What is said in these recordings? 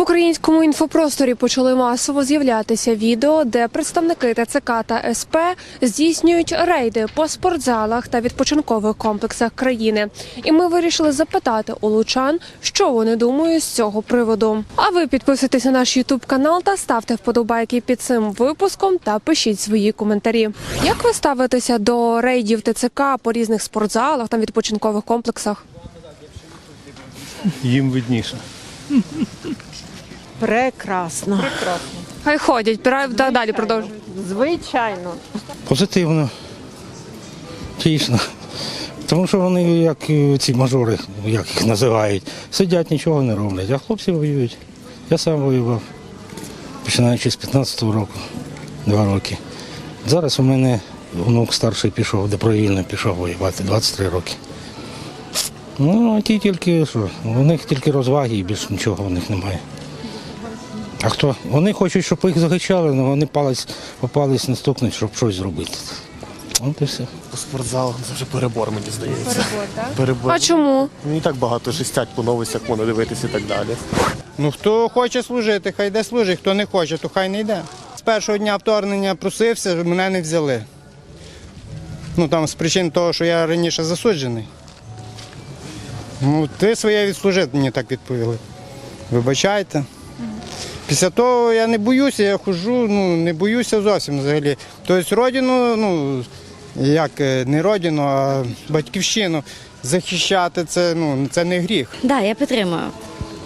В українському інфопросторі почали масово з'являтися відео, де представники ТЦК та СП здійснюють рейди по спортзалах та відпочинкових комплексах країни. І ми вирішили запитати у лучан, що вони думають з цього приводу. А ви підписуйтесь на наш Ютуб канал та ставте вподобайки під цим випуском та пишіть свої коментарі. Як ви ставитеся до рейдів ТЦК по різних спортзалах та відпочинкових комплексах? Їм видніше. Прекрасно. Хай ходять, та далі продовжують. Звичайно. Позитивно. Дійсно. Тому що вони, як ці мажори, як їх називають, сидять, нічого не роблять, а хлопці воюють. Я сам воював, починаючи з 15-го року, два роки. Зараз у мене внук старший пішов, добровільно пішов воювати, 23 роки. Ну, а ті тільки що, у них тільки розваги і більше нічого у них немає. А хто? Вони хочуть, щоб їх захищали, але вони палець, попались наступнуть, щоб щось зробити. От і все. По спортзалах це вже перебор, мені здається. Перебор, так? Перебор. А чому? Ну і так багато жестять по новостях, можна дивитися і так далі. Ну хто хоче служити, хай йде служить, хто не хоче, то хай не йде. З першого дня вторгнення просився, мене не взяли. Ну там з причин того, що я раніше засуджений. Ну, ти своє відслужив, мені так відповіли. Вибачайте. Після того я не боюся, я хожу, ну не боюся зовсім взагалі. Тобто родину, ну як е, не родину, а батьківщину захищати це, ну, це не гріх. Да, я підтримую.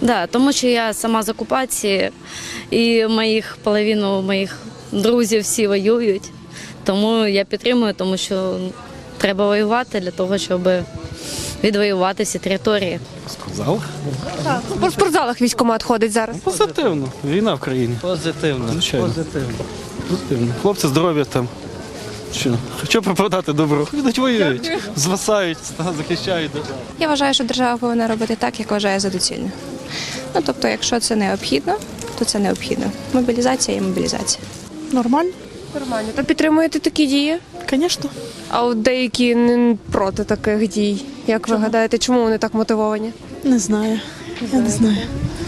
Да, тому що я сама з окупації і моїх половину моїх друзів всі воюють. Тому я підтримую, тому що треба воювати для того, щоб відвоювати всі території. Спортзал? По спортзалах військкомат ходить зараз. Позитивно. Війна в країні. Позитивно. Звичайно. Позитивно. Позитивно. Хлопці здоров'я там. Що? Що пропадати добро? Йдуть воюють, звасають, захищають. Я вважаю, що держава повинна робити так, як вважає за доцільне. Ну тобто, якщо це необхідно, то це необхідно. Мобілізація є мобілізація. Нормально? Нормально. Та підтримуєте такі дії? Звісно. А от деякі не проти таких дій. Як ви гадаєте, чому вони так мотивовані? Не знаю. Я не знаю.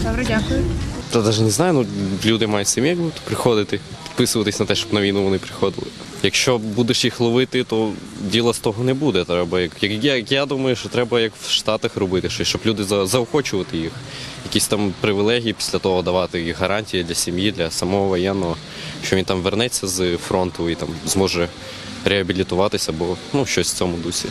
Добре, дякую. Та навіть не знаю, ну люди мають самі якби приходити, підписуватись на те, щоб на війну вони приходили. Якщо будеш їх ловити, то діла з того не буде. Треба, як, як, я, як я думаю, що треба як в Штатах робити щось, щоб люди за, заохочувати їх. Якісь там привілегії після того давати їх гарантії для сім'ї, для самого воєнного, що він там вернеться з фронту і там зможе реабілітуватися, або ну щось в цьому дусі.